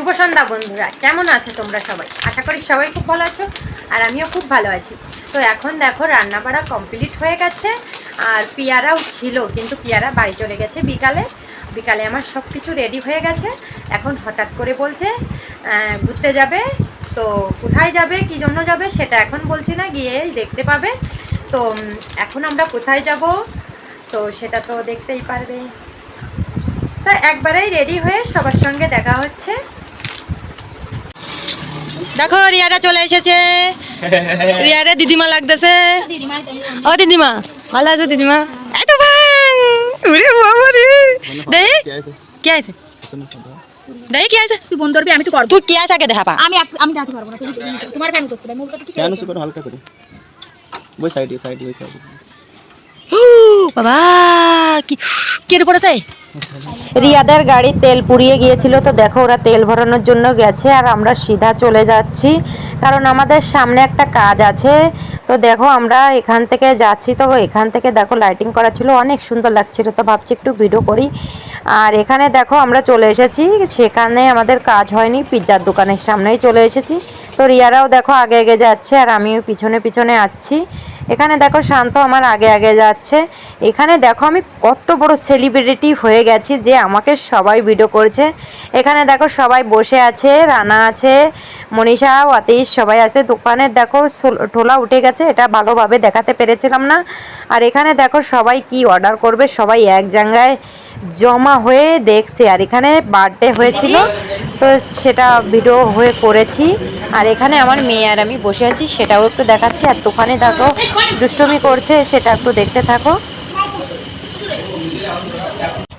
শুভ সন্ধ্যা বন্ধুরা, কেমন আছে তোমরা সবাই? আশা করি সবাই খুব ভালো আছো আর আমিও খুব ভালো আছি। তো এখন দেখো রান্না বাড়া কমপ্লিট হয়ে গেছে আর পিয়ারাও ছিল, কিন্তু পিয়ারা বাড়ি চলে গেছে বিকালে। বিকালে আমার সব কিছু রেডি হয়ে গেছে। এখন হঠাৎ করে বলছে ঘুরতে যাবে। তো কোথায় যাবে, কি জন্য যাবে সেটা এখন বলছি না গিয়ে দেখতে পাবে। তো এখন আমরা কোথায় যাব? তো সেটা তো দেখতেই পারবে। তা একবারেই রেডি হয়ে সবার সঙ্গে দেখা হচ্ছে। দেখো রিয়াটা চলে এসেছে। রিয়ারে দিদিমা লাগতেছে। ও দিদিমা ভালো আছো দিদিমা? এত ভাই উরে বাবা রে। দেই কি আছে? দেই কি আছে? তুই বন্ধ করবি আমি তো করব। তুই কি আছে আগে দেখা পা আমি এক- আমি যাতে পারব না তোমার কেন করতে মূল কথা কি কেন সুপার হালকা করে। ওই সাইডে সাইডে ওই সাইডে বাবা কি কেটে পড়েছে? রিয়াদের গাড়ি তেল পুড়িয়ে গিয়েছিল, তো দেখো ওরা তেল ভরানোর জন্য গেছে আর আমরা সিধা চলে যাচ্ছি। কারণ আমাদের সামনে একটা কাজ আছে। তো দেখো আমরা এখান থেকে যাচ্ছি, তো এখান থেকে দেখো লাইটিং করা ছিল, অনেক সুন্দর লাগছিল, তো ভাবছি একটু ভিডিও করি। আর এখানে দেখো আমরা চলে এসেছি, সেখানে আমাদের কাজ হয়নি, পিৎজার দোকানের সামনেই চলে এসেছি। তো রিয়ারাও দেখো আগে আগে যাচ্ছে আর আমিও পিছনে পিছনে আসছি এখানে দেখো শান্ত আমার আগে আগে যাচ্ছে। এখানে দেখো আমি কত বড় সেলিব্রিটি হয়ে গেছি যে আমাকে সবাই ভিডিও করছে। এখানে দেখো সবাই বসে আছে, রানা আছে, মনীষা, অতীশ সবাই আছে। দোকানে দেখো ঠোলা উঠে গেছে, এটা ভালোভাবে দেখাতে পেরেছিলাম না। আর এখানে দেখো সবাই কি অর্ডার করবে, সবাই এক জায়গায় জমা হয়ে দেখছে, আর এখানে বার্থডে হয়েছিল, তো সেটা ভিডিও হয়ে করেছি। আর এখানে আমার মেয়ে আর আমি বসে আছি, সেটাও একটু দেখাচ্ছি। আর দোকানে দেখো, দুষ্টমি করছে, সেটা একটু দেখতে থাকো।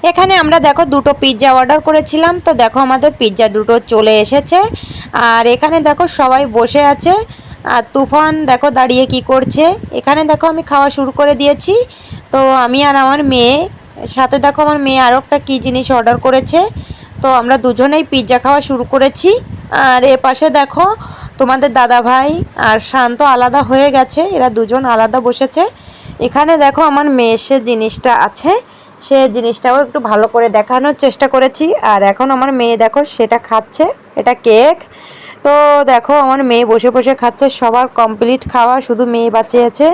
এখানে আমরা দেখো দুটো পিৎজা অর্ডার করেছিলাম, তো দেখো আমাদের পিৎজা দুটো চলে এসেছে। আর এখানে দেখো সবাই বসে আছে, আর তুফান দেখো দাঁড়িয়ে কি করছে। এখানে দেখো আমি খাওয়া শুরু করে দিয়েছি, তো আমি আর আমার মেয়ে সাথে দেখো আমার মেয়ে আরও একটা কী জিনিস অর্ডার করেছে। তো আমরা দুজনেই পিৎজা খাওয়া শুরু করেছি। আর এ পাশে দেখো তোমাদের দাদা ভাই আর শান্ত আলাদা হয়ে গেছে, এরা দুজন আলাদা বসেছে। এখানে দেখো আমার মেয়ে সে জিনিসটা আছে, সে জিনিসটাও একটু ভালো করে দেখানোর চেষ্টা করেছি। আর এখন আমার মেয়ে দেখো সেটা খাচ্ছে, এটা কেক। তো দেখো, আমার মেয়ে বসে বসে খাচ্ছে, সবার কমপ্লিট খাওয়া শুধু মেয়ে বাঁচিয়েছে।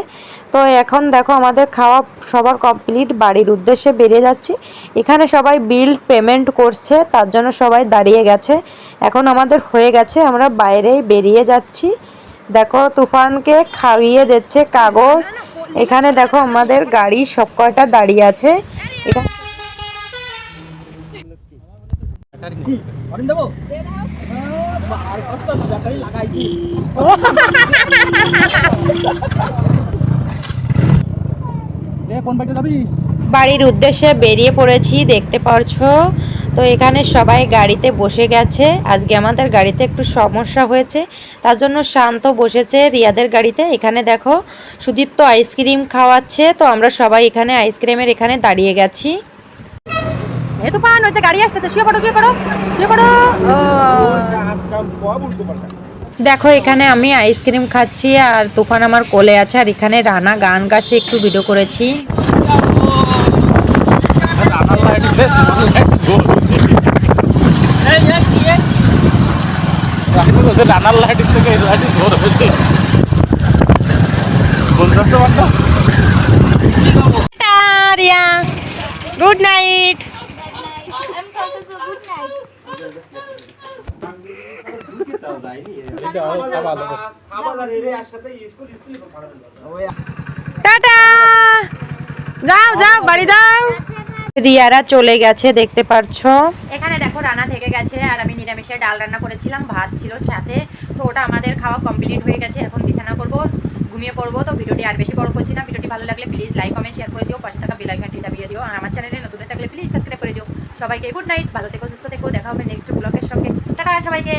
তো এখন দেখো, আমাদের খাওয়া সবার কমপ্লিট বাড়ির উদ্দেশ্যে বেরিয়ে যাচ্ছি। এখানে সবাই বিল পেমেন্ট করছে, তার জন্য সবাই দাঁড়িয়ে গেছে। এখন আমাদের হয়ে গেছে, আমরা বাইরেই বেরিয়ে যাচ্ছি। দেখো, তুফানকে খাইয়ে দিচ্ছে কাগজ। এখানে দেখো, আমাদের গাড়ি সব কয়টা দাঁড়িয়ে আছে। বাড়ির উদ্দেশ্যে বেরিয়ে পড়েছি, দেখতে পারছ? তো এখানে সবাই গাড়িতে বসে গেছে। আজকে আমাদের গাড়িতে একটু সমস্যা হয়েছে, তার জন্য শান্ত বসেছে রিয়াদের গাড়িতে। এখানে দেখো, সুদীপ্ত আইসক্রিম খাওয়াচ্ছে, তো আমরা সবাই এখানে আইসক্রিমের এখানে দাঁড়িয়ে গেছি। এ তো পান হইতে গাড়ি আসতে শুয়ে পড়ো শুয়ে পড়ো শুয়ে পড়ো। দেখো এখানে আমি আইসক্রিম খাচ্ছি আর তুফান আমার কোলে আছে আর এখানে রানা গান গাচ্ছে একটু ভিডিও করেছি। রানার লাইট থেকে লাইট ধর হয়েছে। বলতে পারতো গুড নাইট। যাও যাও, বাড়ি দাও রিয়ারা চলে গেছে, দেখতে পারছ? এখানে দেখো রান্না থেকে গেছে, আর আমি নিরামিষে ডাল রান্না করেছিলাম, ভাত ছিল সাথে। তো ওটা আমাদের খাওয়া কমপ্লিট হয়ে গেছে, এখন বিছানা করব, ঘুমিয়ে পড়ব। তো ভিডিওটি আর বেশি বড় করছি না, ভিডিওটি ভালো লাগলে প্লিজ লাইক কমেন্ট শেয়ার করে দিও, পাশে থাকা বেল আইকনটি দাবিয়ে দিও, আর আমার চ্যানেলে নতুন থাকলে প্লিজ সাবস্ক্রাইব করে দিও। সবাইকে গুড নাইট ভালো থেকো সুস্থ থেকো দেখা হবে নেক্সট ব্লগের সঙ্গে। টাটা সবাইকে।